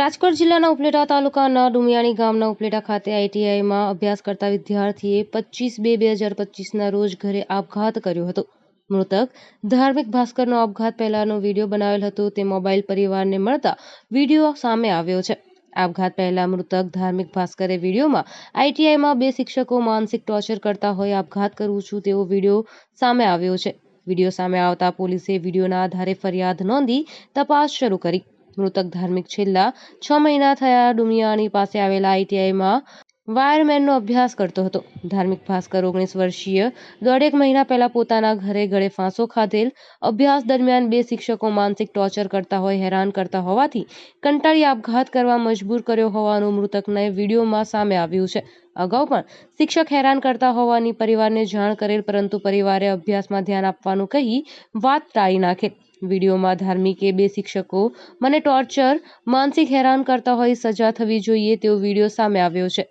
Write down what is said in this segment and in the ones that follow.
રાજકોટ જિલ્લાના ઉપલેટા તાલુકાના ડુમિયાણી ગામના ઉપલેટા ખાતે આઈટીઆઈમાં અભ્યાસ કરતા વિદ્યાર્થીએ પચીસ બે બે હજાર પચીસના રોજ ઘરે આપઘાત કર્યો હતો. મૃતક ધાર્મિક ભાસ્કરનો આપઘાત પહેલાનો વીડિયો બનાવેલ હતો. તે મોબાઈલ પરિવારને મળતા વીડિયો સામે આવ્યો છે. આપઘાત પહેલા મૃતક ધાર્મિક ભાસ્કરે વિડીયોમાં આઈટીઆઈમાં બે શિક્ષકો માનસિક ટોર્ચર કરતા હોય આપઘાત કરું છું તેવો વીડિયો સામે આવ્યો છે. વીડિયો સામે આવતા પોલીસે વિડીયોના આધારે ફરિયાદ નોંધી તપાસ શરૂ કરી. મૃતક ધાર્મિક છેલ્લા છ મહિના થયા ડુમિયાણી પાસે આવેલા આઈટીઆઈમાં વાયરમેનનો અભ્યાસ કરતો હતો. ધાર્મિક ભાસ્કર ઓગણીસ વર્ષીય દોઢેક મહિના પહેલા પોતાના ઘરે ગળે ફાંસો ખાધેલ અભ્યાસ દરમિયાન બે શિક્ષકો માનસિક ટોર્ચર કરતા હોય, હેરાન કરતા હોવાથી કંટાળી આપઘાત કરવા મજબૂર કર્યો હોવાનું મૃતકને વિડીયોમાં સામે આવ્યું છે. અગાઉ પણ શિક્ષક હેરાન કરતા હોવાની પરિવારને જાણ કરેલ, પરંતુ પરિવારે અભ્યાસમાં ધ્યાન આપવાનું કહી વાત ટાળી નાખેલ. વિડીયોમાં ધાર્મિકે બે શિક્ષકો મને ટોર્ચર માનસિક હેરાન કરતા હોય સજા થવી જોઈએ તેવો વીડિયો સામે આવ્યો છે.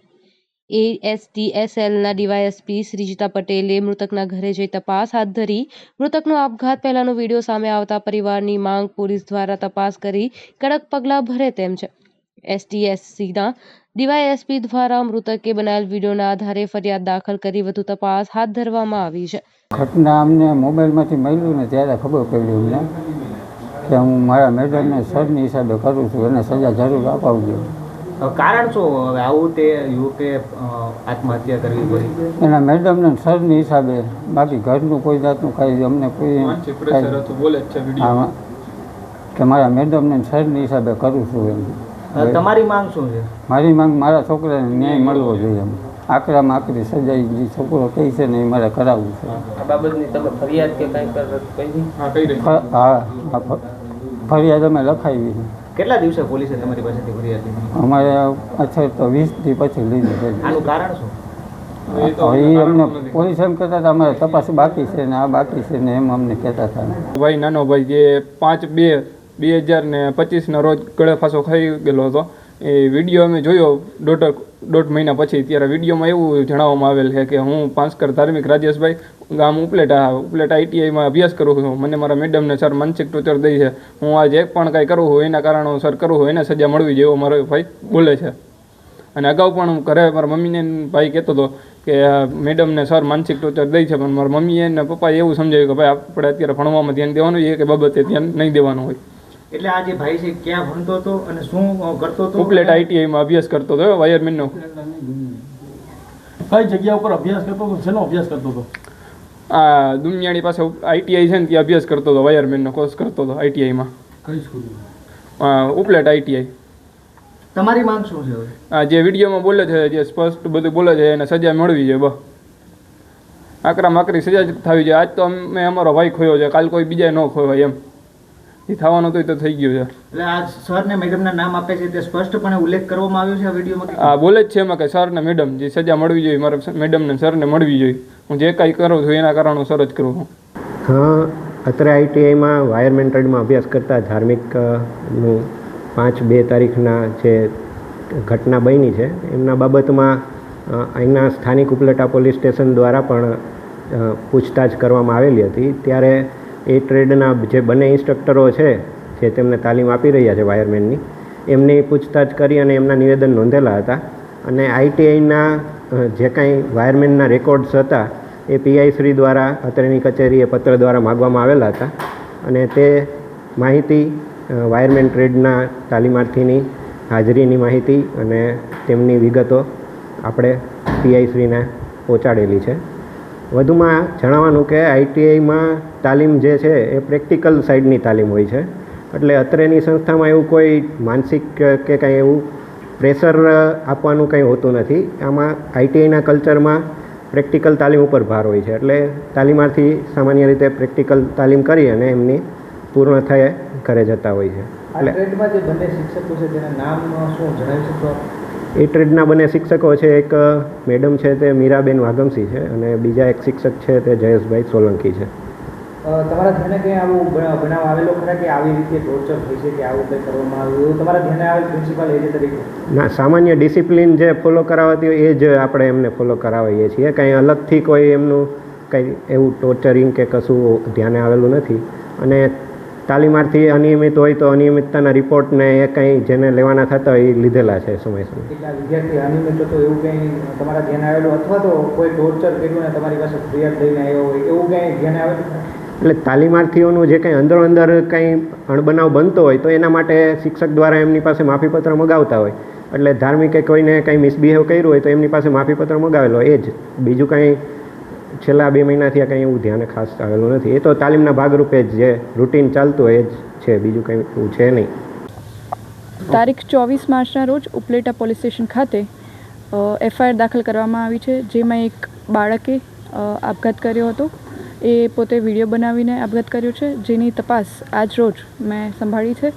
એ એએસટીએસએલના ડીવાયએસપી શ્રીજીતા પટેલે મૃતકના ઘરે જઈ તપાસ હાથ ધરી. મૃતકનો આપઘાત પહેલાનો વીડિયો સામે આવતા પરિવારની માંગ પોલીસ દ્વારા તપાસ કરી. કડક પગલાં ભરે તેમ છે. એસટીએસસીના ડીવાયએસપી દ્વારા મૃતકે બનાવેલ વિડીયોના આધારે ફરિયાદ દાખલ કરી વધુ તપાસ હાથ ધરવામાં આવી છે. ઘટના અમને મોબાઈલમાંથી મળ્યું ને ત્યારે ખબર પડી અમને કે હું મારા મેડમને સરની હિસાબે કરું છું એને સજા જરૂર અપાવજો. કારણ શું? હવે આવું તે યુવકે આત્મહત્યા કરવી પડી. એના મેડમને સરની હિસાબે બાકી ઘરનું કોઈ જાતનું કાંઈ અમને કોઈ બોલે છે કે મારા મેડમને સરની હિસાબે કરું છું એમ. તમારી માંગ શું છે? મારી માંગ મારા છોકરાને ન્યાય મળવો જોઈએ એમ. આકરામાં આકરી સજાઈ જે છોકરો કહે છે ને એ મારે કરાવવું છે. આ બાબતની તમે ફરિયાદ કે કંઈ કરી હા હા, ફરિયાદ અમે લખાવી કેટલા દિવસે પોલીસે તમારી પાસેથી ફરિયાદ લીધી? અમારે અચ્છા તો વીસથી પછી લીધી છે. આનું કારણ શું? એ અમને પોલીસ એમ કહેતા હતા અમારે તપાસ બાકી છે ને આ બાકી છે ને એમ અમને કહેતા હતા. ભાઈ નાનો ભાઈ જે પાંચ બે બે હજાર ને પચીસના રોજ ગળે ફાંસો ખાઈ ગયેલો હતો. એ વીડિયો અમે જોયો દોઢ દોઢ મહિના પછી. ત્યારે વિડીયોમાં એવું જણાવવામાં આવેલ છે કે હું પાંચકર ધાર્મિક રાજેશભાઈ ગામ ઉપલેટા ઉપલેટા આઈટીઆઈમાં અભ્યાસ કરું છું. મને મારા મેડમને સર માનસિક ટોર્ચર દઈ છે. હું આજે એક પણ કાંઈ કરું છું, એના કારણો સર કરું છું, એને સજા મળવી જેવો મારો ભાઈ બોલે છે. અને અગાઉ પણ હું ઘરે મારા મમ્મીને ભાઈ કહેતો હતો કે મેડમને સર માનસિક ટોર્ચર દઈ છે. પણ મારા મમ્મીએ અને પપ્પાએ એવું સમજાવ્યું કે, ભાઈ, આપણે અત્યારે ભણવામાં ધ્યાન દેવાનું એ કે બાબતે ધ્યાન નહીં દેવાનું હોય. એટલે આ જે ભાઈ છે ક્યાં ભણતો હતો અને શું કરતો હતો? ઉપલેટ આઈટીઆઈમાં અભ્યાસ કરતો હતો વાયરમેનનો. કઈ જગ્યા ઉપર અભ્યાસ કરતો હતો? શેનો અભ્યાસ કરતો હતો? આ દુનિયાની પાસે આઈટીઆઈ છે ને ત્યાં અભ્યાસ કરતો હતો વાયરમેનનો કોર્સ કરતો હતો આઈટીઆઈમાં કઈ સ્કૂલમાં? ઉપલેટ આઈટીઆઈ. તમારી માંગ શું છે હવે? આ જે વિડીયોમાં બોલે છે જે સ્પષ્ટ બધું બોલે છે એને સજા મળવી છે બસ. આકરા માકરી સજા થવી જોઈએ. આજ તો અમે અમારો ભાઈ ખોયો છે કાલ કોઈ બીજાએ ન ખોવાય એમ. એ થવાનું તો એ તો થઈ ગયું છે. એટલે આ સર ને મેડમના નામ આપે છે તે સ્પષ્ટપણે ઉલ્લેખ કરવામાં આવ્યો છે આ વિડીયોમાં હા આ બોલે જ છે એમાં કે સર ને મેડમ જે સજા મળવી જોઈએ મારા મેડમ ને સર ને મળવી જોઈએ. હું જે કાંઈ કરું છું એના કારણો સર જ કરું છું. હા અત્રે આઈટીઆઈમાં વાયરમેન ટ્રેડમાં અભ્યાસ કરતા ધાર્મિકનું પાંચ બે તારીખના જે ઘટના બની છે એમના બાબતમાં અહીંના સ્થાનિક ઉપલેટા પોલીસ સ્ટેશન દ્વારા પણ પૂછતાછ કરવામાં આવેલી હતી. ત્યારે એ ટ્રેડના જે બંને ઇન્સ્ટ્રક્ટરો છે, જે તેમને તાલીમ આપી રહ્યા છે વાયરમેનની, એમની પૂછતાછ કરી અને એમના નિવેદન નોંધેલા હતા. અને આઈટીઆઈના જે કાંઈ વાયરમેનના રેકોર્ડ્સ હતા, એ પીઆઈ શ્રી દ્વારા અત્રેની કચેરીએ પત્ર દ્વારા માગવામાં આવેલા હતા. અને તે માહિતી વાયરમેન ટ્રેડના તાલીમાર્થીની હાજરીની માહિતી અને તેમની વિગતો આપણે પીઆઈ શ્રીને પહોંચાડેલી છે. વધુમાં જણાવવાનું કે આઈટીઆઈમાં તાલીમ જે છે એ પ્રેક્ટિકલ સાઈડની તાલીમ હોય છે. એટલે અત્રેની સંસ્થામાં એવું કોઈ માનસિક કે કાંઈ એવું પ્રેશર આપવાનું કંઈ હોતું નથી. આમાં આઈટીઆઈના કલ્ચરમાં પ્રેક્ટિકલ તાલીમ ઉપર ભાર હોય છે. એટલે તાલીમાર્થી સામાન્ય રીતે પ્રેક્ટિકલ તાલીમ કરી અને એમની પૂર્ણ થયે ઘરે જતા હોય છે. એટલે જે બંને શિક્ષકો છે તેના નામ શું જણાવી શકશો એ ટ્રેડના બંને શિક્ષકો છે એક મેડમ છે તે મીરાબેન વાગમસી છે અને બીજા એક શિક્ષક છે તે જયેશભાઈ સોલંકી છે. તમારા ધ્યાને કંઈ આવું બનાવ આવેલો ખરા કે આવી રીતે ટોર્ચર થઈ છે કે આવું કંઈ કરવામાં આવ્યું એવું તમારા ધ્યાને આવેલ પ્રિન્સિપાલ એજ તરીકે? ના સામાન્ય ડિસિપ્લિન જે ફોલો કરાવતી હોય એ જ આપણે એમને ફોલો કરાવીએ છીએ. કંઈ અલગથી કોઈ એમનું કંઈ એવું ટોર્ચરિંગ કે કશું ધ્યાને આવેલું નથી. અને તાલીમાર્થી અનિયમિત હોય તો અનિયમિતતાના રિપોર્ટને એ કંઈ જેને લેવાના થતા હોય એ લીધેલા છે સમય સમય. વિદ્યાર્થી અનિયમિત હતો એવું કંઈ તમારા ધ્યાન આવેલું? અથવા તો કોઈ ટોર્ચર કર્યું ને તમારી પાસે ફરિયાદ લઈને આવ્યો હોય એવું કંઈ ધ્યાને આવેલું? એટલે તાલીમાર્થીઓનું જે કંઈ અંદરો અંદર કંઈ અણબનાવ બનતો હોય, તો એના માટે શિક્ષક દ્વારા એમની પાસે માફીપત્ર મગાવતા હોય. એટલે ધાર્મિકે કોઈને કંઈ મિસબિહેવ કર્યું હોય, તો એમની પાસે માફીપત્ર મગાવેલો, એ જ. બીજું કંઈ છેલ્લા બે મહિનાથી કંઈ એવું ધ્યાને ખાસ આવેલું નથી. એ તો તાલીમના ભાગરૂપે જ જે રૂટીન ચાલતું હોય, એ જ છે. બીજું કંઈ એવું છે નહીં. તારીખ ચોવીસ માર્ચના રોજ ઉપલેટા પોલીસ સ્ટેશન ખાતે એફઆઈઆર દાખલ કરવામાં આવી છે, જેમાં એક બાળકે આપઘાત કર્યો હતો. એ પોતે વીડિયો બનાવીને આપઘાત કર્યો છે, જેની તપાસ આજ રોજ મેં સંભાળી છે.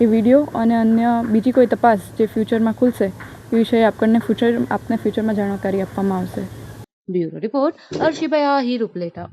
એ વીડિયો અને અન્ય બીજી કોઈ તપાસ જે ફ્યુચરમાં ખુલશે, એ વિષয়ে આપણને ફ્યુચર, આપને ફ્યુચરમાં જાણકારી આપવામાં આવશે. Bureau report Arshibhai Ahir Upleta.